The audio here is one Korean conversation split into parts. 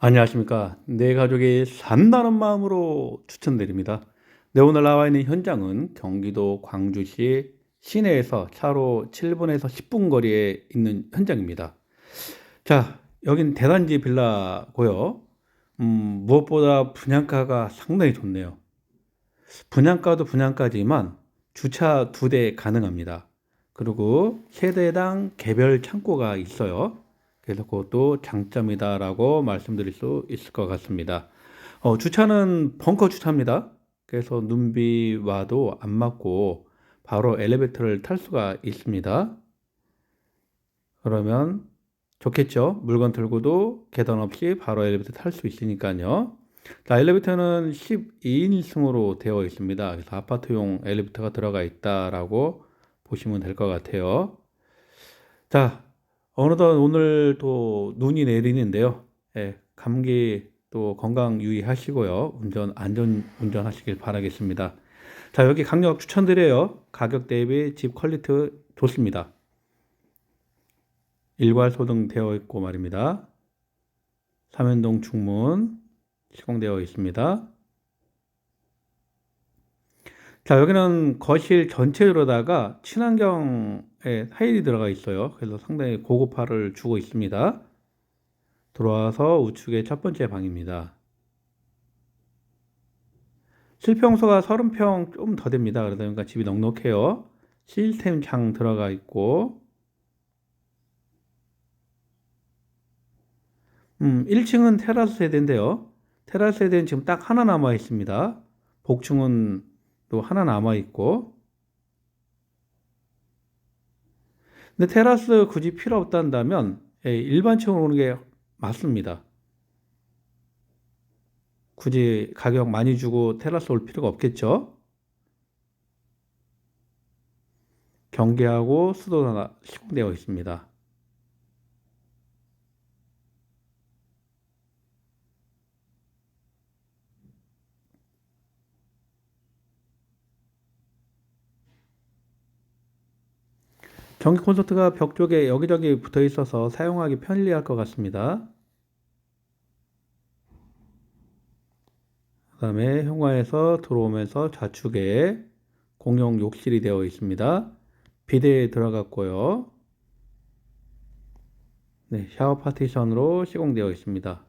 안녕하십니까. 내 가족이 산다는 마음으로 추천드립니다. 네, 오늘 나와 있는 현장은 경기도 광주시 시내에서 차로 7분에서 10분 거리에 있는 현장입니다. 자, 여긴 대단지 빌라고요. 음, 무엇보다 분양가가 상당히 좋네요. 분양가도 분양가지만 주차 두 대 가능합니다. 그리고 세대당 개별 창고가 있어요. 그래서 그것도 장점이다라고 말씀드릴 수 있을 것 같습니다. 어, 주차는 벙커 주차입니다. 그래서 눈비 와도 안 맞고 바로 엘리베이터를 탈 수가 있습니다. 그러면 좋겠죠? 물건 들고도 계단 없이 바로 엘리베이터 탈 수 있으니까요. 자, 엘리베이터는 12인승으로 되어 있습니다. 그래서 아파트용 엘리베이터가 들어가 있다라고 보시면 될 것 같아요. 자, 어느덧 오늘 또 눈이 내리는데요. 예, 감기 또 건강 유의하시고요. 운전, 안전 운전하시길 바라겠습니다. 자, 여기 강력 추천드려요. 가격 대비 집 퀄리티 좋습니다. 일괄 소등되어 있고 말입니다. 삼연동 중문 시공되어 있습니다. 자, 여기는 거실 전체로다가 친환경에 타일이 들어가 있어요. 그래서 상당히 고급화를 주고 있습니다. 들어와서 우측의 첫 번째 방입니다. 실평수가 30평 좀 더 됩니다. 그러다 보니까 집이 넉넉해요. 시스템 창 들어가 있고, 음, 1층은 테라스 세대인데요. 테라스 세대는 지금 딱 하나 남아 있습니다. 복층은 또 하나 남아 있고. 근데 테라스 굳이 필요 없단다면 예, 일반층으로 오는 게 맞습니다. 굳이 가격 많이 주고 테라스 올 필요가 없겠죠. 경계하고 수도가 시공되어 있습니다. 전기 콘서트가 벽 쪽에 여기저기 붙어 있어서 사용하기 편리할 것 같습니다. 그 다음에 현관에서 들어오면서 좌측에 공용 욕실이 되어 있습니다. 비대에 들어갔고요. 네, 샤워 파티션으로 시공되어 있습니다.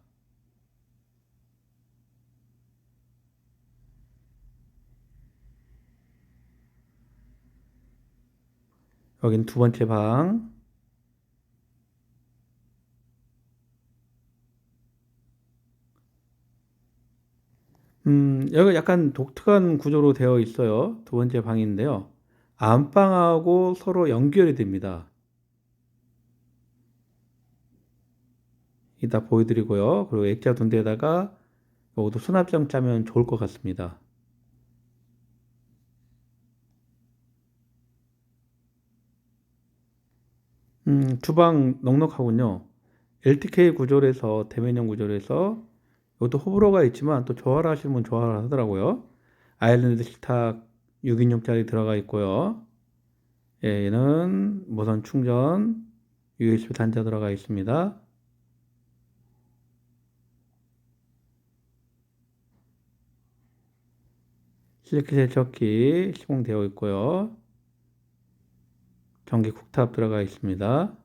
여긴 두 번째 방. 음, 여기 약간 독특한 구조로 되어 있어요. 두 번째 방인데요. 안방하고 서로 연결이 됩니다. 이따 보여드리고요. 그리고 액자 둔 데다가 이것도 수납장 짜면 좋을 것 같습니다. 음, 주방 넉넉하군요. LTK 구조에서 대면형 구조에서 이것도 호불호가 있지만 또 좋아라 하시는 분 좋아라 하더라고요. 아일랜드 식탁 6인용짜리 들어가 있고요. 예, 얘는 무선 충전 USB 단자 들어가 있습니다. 실리키 세척기 시공되어 있고요. 전기 쿡탑 들어가 있습니다.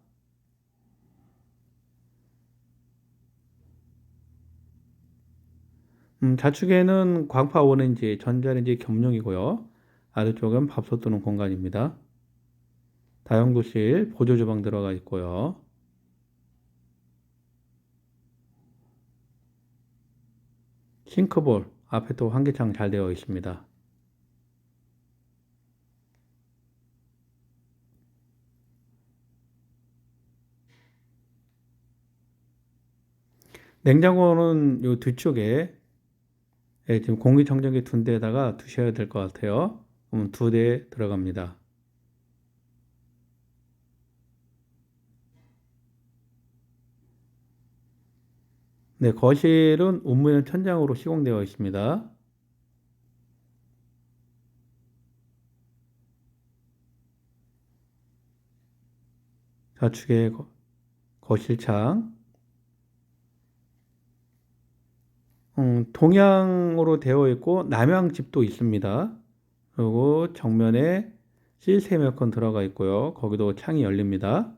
음, 좌측에는 광파 원렌지, 전자레인지 겸용이고요. 아래쪽은 밥솥 두는 공간입니다. 다용도실, 보조 주방 들어가 있고요. 싱크볼, 앞에 또 환기창 잘 되어 있습니다. 냉장고는 요 뒤쪽에 예, 지금 공기청정기 둔 데다가 두셔야 될 것 같아요. 그러면 두대 들어갑니다. 네, 거실은 운무형 천장으로 시공되어 있습니다. 좌측에 거- 거실창, 음, 동향으로 되어 있고 남향집도 있습니다. 그리고 정면에 시스템 에어컨 들어가 있고요. 거기도 창이 열립니다.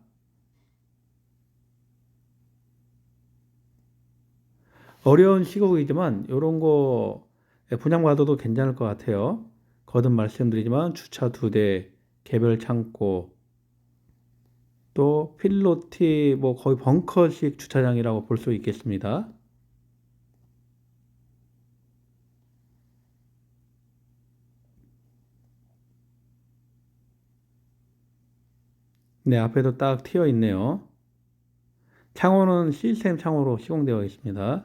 어려운 시국이지만 이런 거 분양받아도 괜찮을 것 같아요. 거듭 말씀드리지만 주차 두 대, 개별 창고, 또 필로티 뭐 거의 벙커식 주차장이라고 볼 수 있겠습니다. 네, 앞에도 딱 튀어 있네요. 창호는 시스템 창호로 시공되어 있습니다.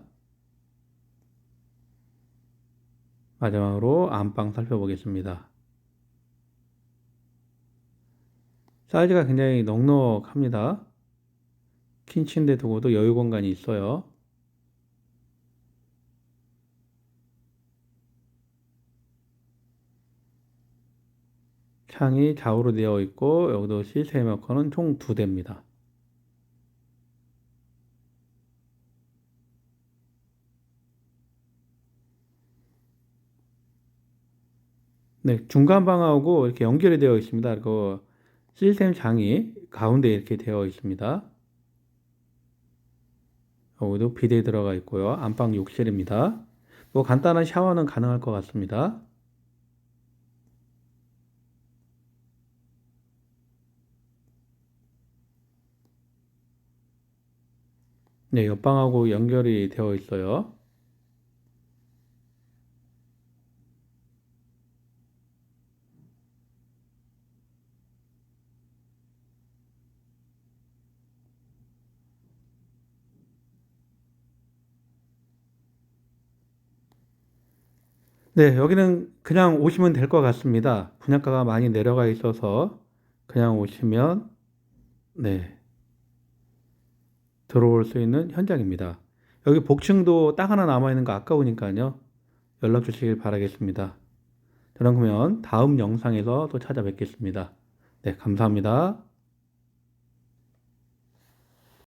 마지막으로 안방 살펴보겠습니다. 사이즈가 굉장히 넉넉합니다. 킨 침대 두고도 여유 공간이 있어요. 창이 좌우로 되어 있고 여기도 시스템 에어컨은 총 두 대입니다. 네, 중간 방하고 이렇게 연결이 되어 있습니다. 그 시스템 장이 가운데 이렇게 되어 있습니다. 여기도 비대 들어가 있고요. 안방 욕실입니다. 뭐 간단한 샤워는 가능할 것 같습니다. 네, 옆방하고 연결이 되어 있어요. 네, 여기는 그냥 오시면 될 것 같습니다. 분양가가 많이 내려가 있어서 그냥 오시면 네, 들어올 수 있는 현장입니다. 여기 복층도 딱 하나 남아 있는 거 아까우니까요. 연락 주시길 바라겠습니다. 저는 그러면 다음 영상에서 또 찾아뵙겠습니다. 네, 감사합니다.